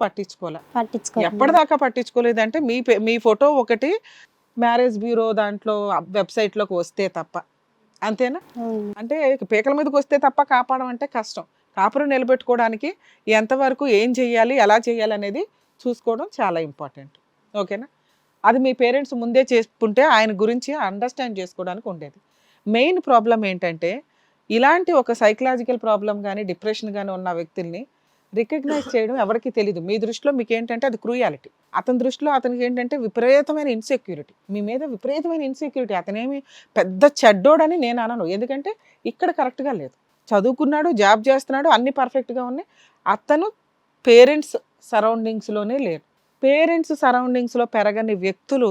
పట్టించుకోలే. పట్టించుకో ఎప్పటిదాకా పట్టించుకోలేదంటే మీ పే- మీ ఫోటో ఒకటి మ్యారేజ్ బ్యూరో దాంట్లో వెబ్సైట్లోకి వస్తే తప్ప. అంతేనా? అంటే పీకల మీదకి వస్తే తప్ప కాపాడడం అంటే కష్టం. కాపురం నిలబెట్టుకోవడానికి ఎంతవరకు ఏం చేయాలి ఎలా చేయాలి అనేది చూసుకోవడం చాలా ఇంపార్టెంట్. ఓకేనా? అది మీ పేరెంట్స్ ముందే చేసుకుంటే ఆయన గురించి అండర్స్టాండ్ చేసుకోవడానికి ఉండేది. మెయిన్ ప్రాబ్లం ఏంటంటే ఇలాంటి ఒక సైకలాజికల్ ప్రాబ్లం కానీ డిప్రెషన్ కానీ ఉన్న వ్యక్తుల్ని రికగ్నైజ్ చేయడం ఎవరికి తెలియదు మీ దృష్టిలో మీకు ఏంటంటే అది క్రూయాలిటీ. అతని దృష్టిలో అతనికి ఏంటంటే విపరీతమైన ఇన్సెక్యూరిటీ మీ మీద విపరీతమైన ఇన్సెక్యూరిటీ అతనేమి పెద్ద చెడ్డోడని నేను అనను. ఎందుకంటే ఇక్కడ కరెక్ట్గా లేదు. చదువుకున్నాడు జాబ్ చేస్తున్నాడు అన్ని పర్ఫెక్ట్గా ఉన్నాయి. అతను పేరెంట్స్ సరౌండింగ్స్లోనే లేరు పేరెంట్స్ సరౌండింగ్స్లో పెరగని వ్యక్తులు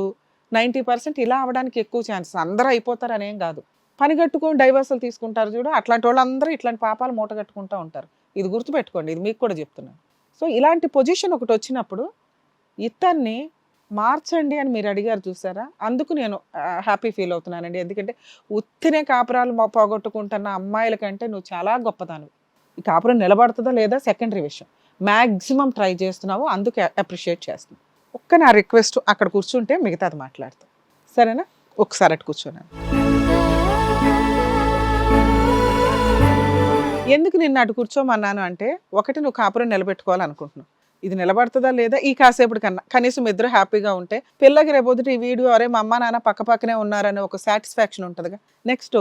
నైంటీ పర్సెంట్ ఇలా అవ్వడానికి ఎక్కువ ఛాన్సెస్. అందరూ అయిపోతారు అనేం కాదు. పని కట్టుకొని డైవర్సల్ తీసుకుంటారు చూడు. అట్లాంటి వాళ్ళందరూ ఇట్లాంటి పాపాలు మూట కట్టుకుంటూ ఉంటారు. ఇది గుర్తుపెట్టుకోండి ఇది మీకు కూడా చెప్తున్నాను. సో ఇలాంటి పొజిషన్ ఒకటి వచ్చినప్పుడు ఇతన్ని మార్చండి అని మీరు అడిగారు చూసారా? అందుకు నేను హ్యాపీ ఫీల్ అవుతున్నానండి. ఎందుకంటే ఉత్తినే కాపురాలు పోగొట్టుకుంటున్న అమ్మాయిల కంటే నువ్వు చాలా గొప్పదాను ఈ కాపురం నిలబడుతుందా లేదా సెకండరీ విషయం. మ్యాక్సిమం ట్రై చేస్తున్నావు అందుకే అప్రిషియేట్ చేస్తున్నావు. ఒక్క నా రిక్వెస్ట్ అక్కడ కూర్చుంటే మిగతాది మాట్లాడతాం. సరేనా? ఒకసారి అటు కూర్చోను? ఎందుకు నిన్ను అటు కూర్చోమన్నాను అంటే ఒకటి నువ్వు కాపురం నిలబెట్టుకోవాలనుకుంటున్నావు. ఇది నిలబడుతుందా లేదా? ఈ కాసేపటి కన్నా కనీసం ఇద్దరు హ్యాపీగా ఉంటే పిల్లకి రేపొద్దుట ఈ వీడియో అరే మా అమ్మ నాన్న పక్క పక్కనే ఉన్నారనే ఒక సాటిస్ఫాక్షన్ ఉంటుందిగా. నెక్స్ట్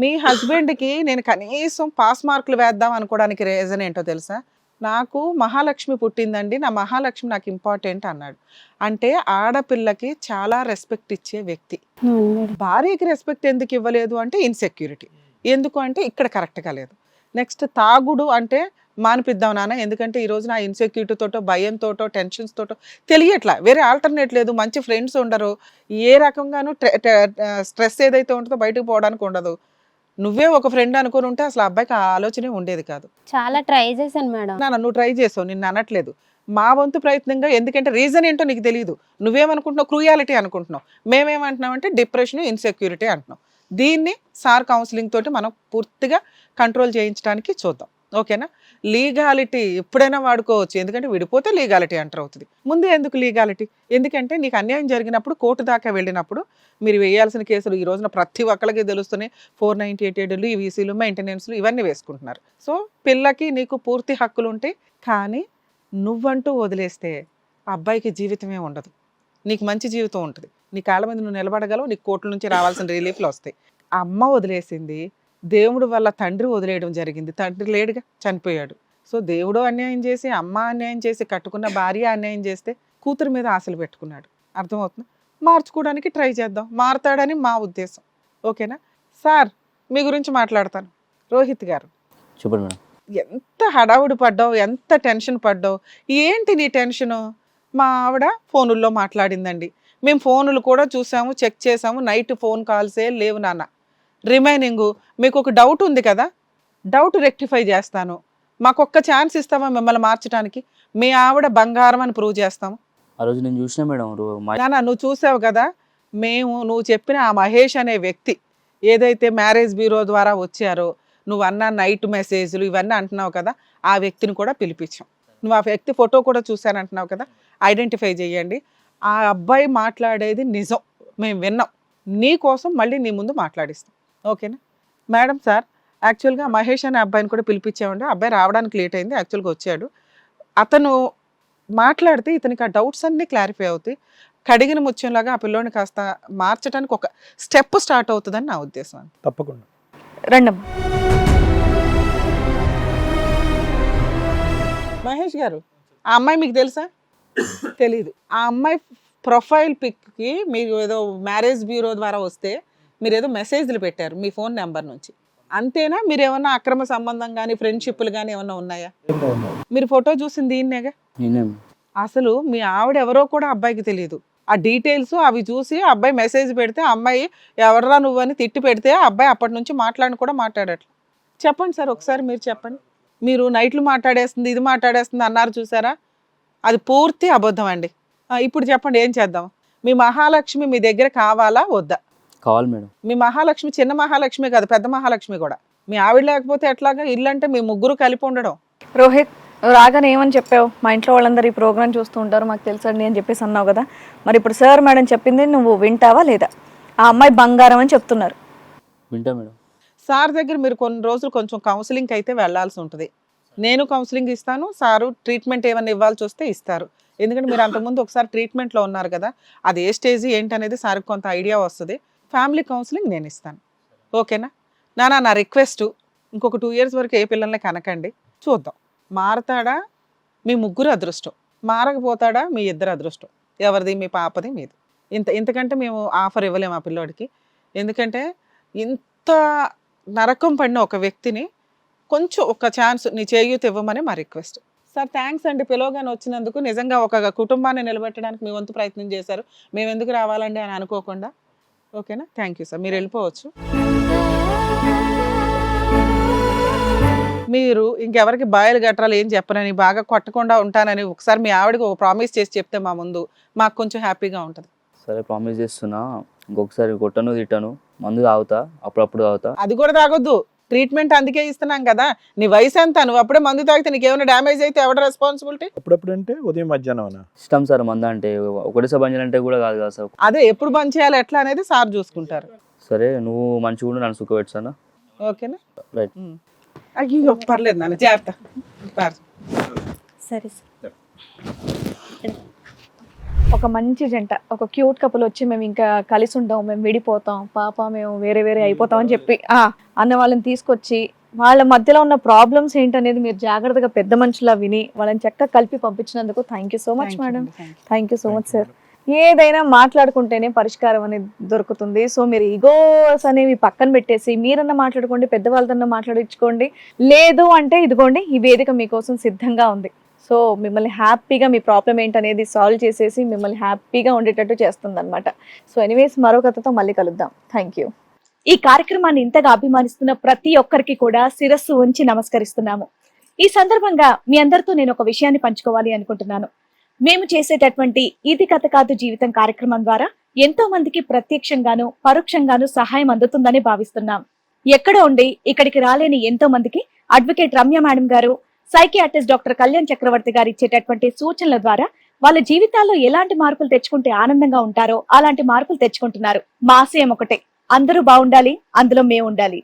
మీ హస్బెండ్కి నేను కనీసం పాస్ మార్కులు వేద్దాం అనుకోవడానికి రీజన్ ఏంటో తెలుసా? నాకు మహాలక్ష్మి పుట్టిందండి నా మహాలక్ష్మి నాకు ఇంపార్టెంట్ అన్నాడు. అంటే ఆడపిల్లకి చాలా రెస్పెక్ట్ ఇచ్చే వ్యక్తి. భార్యకి రెస్పెక్ట్ ఎందుకు ఇవ్వలేదు అంటే ఇన్సెక్యూరిటీ. ఎందుకు అంటే ఇక్కడ కరెక్ట్గా లేదు. నెక్స్ట్ తాగుడు అంటే మానిపిద్దాం నాన్న. ఎందుకంటే ఈ రోజు నా ఇన్సెక్యూరిటీ తోటో భయంతోటో టెన్షన్స్ తోటో తెలియట్లా. వేరే ఆల్టర్నేట్ లేదు. మంచి ఫ్రెండ్స్ ఉండరు. ఏ రకంగానూ స్ట్రెస్ ఏదైతే ఉంటుందో బయటకు పోవడానికి ఉండదు. నువ్వే ఒక ఫ్రెండ్ అనుకుని ఉంటే అసలు ఆ అబ్బాయికి ఆ ఆలోచనే ఉండేది కాదు. చాలా ట్రై చేశాను మేడం. నాన్న నువ్వు ట్రై చేసావు. నిన్ను అనట్లేదు. మా వంతు ప్రయత్నంగా ఎందుకంటే రీజన్ ఏంటో నీకు తెలియదు నువ్వేమనుకుంటున్నావు? క్రూయాలిటీ అనుకుంటున్నావు. మేమేమంటున్నాం అంటే డిప్రెషన్ ఇన్సెక్యూరిటీ అంటున్నాం. దీన్ని సార్ కౌన్సిలింగ్ తోటి మనం పూర్తిగా కంట్రోల్ చేయించడానికి చూద్దాం. ఓకేనా? లీగాలిటీ ఎప్పుడైనా వాడుకోవచ్చు. ఎందుకంటే విడిపోతే లీగాలిటీ అంటర్ అవుతుంది. ముందే ఎందుకు లీగాలిటీ? ఎందుకంటే నీకు అన్యాయం జరిగినప్పుడు కోర్టు దాకా వెళ్ళినప్పుడు మీరు వేయాల్సిన కేసులు ఈ రోజున ప్రతి ఒక్కరికి తెలుస్తున్నాయి. ఫోర్ నైంటీ ఎయిట్ ఏడులు ఈవీసీలు మెయింటెనెన్స్లు ఇవన్నీ వేసుకుంటున్నారు. సో పిల్లకి నీకు పూర్తి హక్కులు ఉంటాయి. కానీ నువ్వంటూ వదిలేస్తే అబ్బాయికి జీవితమే ఉండదు. నీకు మంచి జీవితం ఉంటుంది. నీ కాళ్ళ మీద నువ్వు నిలబడగలవు నీకు కోర్టుల నుంచి రావాల్సిన రిలీఫ్లు వస్తాయి. ఆ అమ్మ వదిలేసింది దేవుడు వల్ల తండ్రి వదిలేయడం జరిగింది. తండ్రి లేడుగా చనిపోయాడు. సో దేవుడు అన్యాయం చేసి అమ్మ అన్యాయం చేసి కట్టుకున్న భార్య అన్యాయం చేస్తే కూతురు మీద ఆశలు పెట్టుకున్నాడు. అర్థమవుతుంది? మార్చుకోవడానికి ట్రై చేద్దాం. మారతాడని మా ఉద్దేశం. ఓకేనా? సార్ మీ గురించి మాట్లాడతాను. రోహిత్ గారు. చెప్పండి మేడం. ఎంత హడావుడి పడ్డావు ఎంత టెన్షన్ పడ్డావు. ఏంటి నీ టెన్షను? మా ఆవిడ ఫోనుల్లో మాట్లాడిందండి. మేము ఫోనులు కూడా చూసాము చెక్ చేసాము. నైట్ ఫోన్ కాల్సే లేవు నాన్న. రిమైనింగ్ మీకు ఒక డౌట్ ఉంది కదా? డౌట్ రెక్టిఫై చేస్తాను. మాకు ఒక్క ఛాన్స్ ఇస్తామా మిమ్మల్ని మార్చడానికి మీ ఆవిడ బంగారం అని ప్రూవ్ చేస్తాము. ఆ రోజు నేను చూసిన మేడం నాన్న నువ్వు చూసావు కదా? మేము నువ్వు చెప్పిన ఆ మహేష్ అనే వ్యక్తి ఏదైతే మ్యారేజ్ బ్యూరో ద్వారా వచ్చారో నువ్వు అన్న నైట్ మెసేజ్లు ఇవన్నీ అంటున్నావు కదా ఆ వ్యక్తిని కూడా పిలిపించాం. నువ్వు ఆ వ్యక్తి ఫోటో కూడా చూశాను అంటున్నావు కదా ఐడెంటిఫై చేయండి. ఆ అబ్బాయి మాట్లాడేది నిజం. మేము విన్నాం. నీ కోసం మళ్ళీ నీ ముందు మాట్లాడిస్తాం. ఓకేనా? మేడం సార్ యాక్చువల్గా మహేష్ అనే అబ్బాయిని కూడా పిలిపించామండి. ఆ అబ్బాయి రావడానికి లేట్ అయింది. యాక్చువల్గా వచ్చాడు. అతను మాట్లాడితే ఇతనికి ఆ డౌట్స్ అన్నీ క్లారిఫై అవుతాయి. కడిగిన ముత్యంలాగా ఆ పిల్లోని కాస్త మార్చడానికి ఒక స్టెప్ స్టార్ట్ అవుతుందని నా ఉద్దేశం తప్పకుండా. రండమ్మా. మహేష్ గారు ఆ అమ్మాయి మీకు తెలుసా? తెలీదు. ఆ అమ్మాయి ప్రొఫైల్ పిక్కి మీరు ఏదో మ్యారేజ్ బ్యూరో ద్వారా వస్తే మీరు ఏదో మెసేజ్లు పెట్టారు మీ ఫోన్ నెంబర్ నుంచి. అంతేనా? మీరు ఏమన్నా అక్రమ సంబంధం కానీ ఫ్రెండ్షిప్లు కానీ ఏమన్నా ఉన్నాయా? మీరు ఫోటో చూసింది దీన్నేగా నేనే అసలు మీ ఆవిడ ఎవరో కూడా అబ్బాయికి తెలియదు ఆ డీటెయిల్స్ అవి చూసి అబ్బాయి మెసేజ్ పెడితే అమ్మాయి ఎవర్రా నువ్వని తిట్టి పెడితే ఆ అబ్బాయి అప్పటి నుంచి మాట్లాడిన కూడా మాట్లాడట్లేదు చెప్పండి సార్ ఒకసారి మీరు చెప్పండి. మీరు నైట్లు మాట్లాడేస్తుంది ఇది మాట్లాడేస్తుంది అన్నారు చూసారా? అది పూర్తి అబద్ధం అండి. ఇప్పుడు చెప్పండి ఏం చేద్దాం? మీ మహాలక్ష్మి మీ దగ్గర కావాలా వద్దా? కావాలి మేడం. మీ మహాలక్ష్మి చిన్న మహాలక్ష్మి కాదు పెద్ద మహాలక్ష్మి కూడా. మీ ఆవిడ లేకపోతే ఎట్లాగా? ఇల్లు అంటే మీ ముగ్గురు కలిపి ఉండడం. రోహిత్ నువ్వు రాగానే ఏమని చెప్పావు? మా ఇంట్లో వాళ్ళందరూ ఈ ప్రోగ్రామ్ చూస్తూ ఉంటారు మాకు తెలుసండి అని చెప్పేసి అన్నావు కదా. మరి ఇప్పుడు సార్ మేడం చెప్పింది నువ్వు వింటావా లేదా? ఆ అమ్మాయి బంగారం అని చెప్తున్నారు. వింటా మేడం. సార్ దగ్గర మీరు కొన్ని రోజులు కొంచెం కౌన్సిలింగ్ అయితే వెళ్ళాల్సి ఉంటుంది. నేను కౌన్సిలింగ్ ఇస్తాను సారు ట్రీట్మెంట్ ఏమైనా ఇవ్వాల్సి వస్తే ఇస్తారు. ఎందుకంటే మీరు అంతకుముందు ఒకసారి ట్రీట్మెంట్లో ఉన్నారు కదా అది ఏ స్టేజ్ ఏంటి అనేది సార్కి కొంత ఐడియా వస్తుంది. ఫ్యామిలీ కౌన్సిలింగ్ నేను ఇస్తాను. ఓకేనా? నానా నా రిక్వెస్ట్ ఇంకొక టూ ఇయర్స్ వరకు ఏ పిల్లల్ని కనకండి. చూద్దాం. మారతాడా? మీ ముగ్గురు అదృష్టం. మారకపోతాడా? మీ ఇద్దరు అదృష్టం. ఎవరిది? మీ పాపది మీది. ఇంత ఇంతకంటే మేము ఆఫర్ ఇవ్వలేము ఆ పిల్లోడికి. ఎందుకంటే ఇంత నరకం పడిన ఒక వ్యక్తిని కొంచెం ఒక ఛాన్స్ నీ చేయూత ఇవ్వమని మా రిక్వెస్ట్. సార్ థ్యాంక్స్ అండి. పిలవగానే వచ్చినందుకు నిజంగా ఒక కుటుంబాన్ని నిలబెట్టడానికి మీ వంతు ప్రయత్నం చేశారు. మేము ఎందుకు రావాలండి అని అనుకోకుండా. ఓకేనా? Thank you sir. మీరు వెళ్ళిపోవచ్చు. మీరు ఇంకెవరికి బాయలు గట్రాలు ఏం చెప్పనని బాగా కొట్టకుండా ఉంటానని ఒకసారి మీ ఆవిడకి ఒక ప్రామిస్ చేసి చెప్తే మా ముందు మాకు కొంచెం హ్యాపీగా ఉంటుంది. సరే ప్రామిస్ చేస్తున్నా. ఇంకొకసారి కొట్టను తిట్టాను. మందు తాగుతా అప్పుడప్పుడు తాగుతా. అది కూడా తాగొద్దు. ట్రీట్మెంట్ అందుకే ఇస్తున్నాం కదా. నీ వయసు ఎంత? నువ్వు అప్పుడే మందు తాగితే నీకు ఏమైనా డ్యామేజ్ అయితే ఎవడ రెస్పాన్సిబిలిటీ అప్పుడప్పుడు అంటే ఉదయం మధ్యాహ్నం ఇష్టం సార్ మంద అంటే ఒకటేసారి బంద్ చేయాలంటే కూడా కాదు కదా సార్. అదే ఎప్పుడు బంద్ చేయాలి ఎట్లా అనేది సార్ చూసుకుంటారు. సరే నువ్వు మంచిగా ఉండు నన్ను సుఖపెట్టానా ఓకేనా? రైట్. అయ్యో పర్లేదు నాన్న జాగ్రత్త. సరే సార్. ఒక మంచి జంట ఒక క్యూట్ కపుల్ వచ్చి మేము ఇంకా కలిసి ఉంటాం మేము విడిపోతాం పాప మేము వేరే వేరే అయిపోతాం అని చెప్పి. ఆ అన్న వాళ్ళని తీసుకొచ్చి వాళ్ళ మధ్యలో ఉన్న ప్రాబ్లమ్స్ ఏంటనేది మీరు జాగ్రత్తగా పెద్ద మనుషులా విని వాళ్ళని చక్కగా కలిపి పంపించినందుకు thank you so much madam. Thank you so much sir ఏదైనా మాట్లాడుకుంటేనే పరిష్కారం అనేది దొరుకుతుంది. సో మీరు ఈగోస్ అనేవి పక్కన పెట్టేసి మీరన్నా మాట్లాడుకోండి పెద్దవాళ్ళతో మాట్లాడించుకోండి. లేదు అంటే ఇదిగోండి ఈ వేదిక మీకోసం సిద్ధంగా ఉంది. సో మిమ్మల్ని హ్యాపీగా మీ ప్రాబ్లం ఏంటనేది సాల్వ్ చేసేసి మిమ్మల్ని హ్యాపీగా ఉండేటట్టు చేస్తుంది అనమాట సో ఎనీవేస్ మరో కథతో మళ్ళీ కలుద్దాం. థ్యాంక్ యూ ఈ కార్యక్రమాన్ని ఇంతగా అభిమానిస్తున్న ప్రతి ఒక్కరికి కూడా శిరస్సు ఉంచి నమస్కరిస్తున్నాము. ఈ సందర్భంగా మీ అందరితో నేను ఒక విషయాన్ని పంచుకోవాలి అనుకుంటున్నాను. మేము చేసేటటువంటి ఇది కథ కాదు జీవితం కార్యక్రమం ద్వారా ఎంతో మందికి ప్రత్యక్షంగాను పరోక్షంగాను సహాయం అందుతుందని భావిస్తున్నాం. ఎక్కడ ఉండి ఇక్కడికి రాలేని ఎంతో మందికి advocate Ramya madam garu psychiatrist doctor Kalyan Chakravarthi garu ఇచ్చేటటువంటి సూచనల ద్వారా వాళ్ళ జీవితాల్లో ఎలాంటి మార్పులు తెచ్చుకుంటే ఆనందంగా ఉంటారో అలాంటి మార్పులు తెచ్చుకుంటున్నారు. మా ఆశయం ఒకటే. అందరూ బాగుండాలి అందులో మేము ఉండాలి.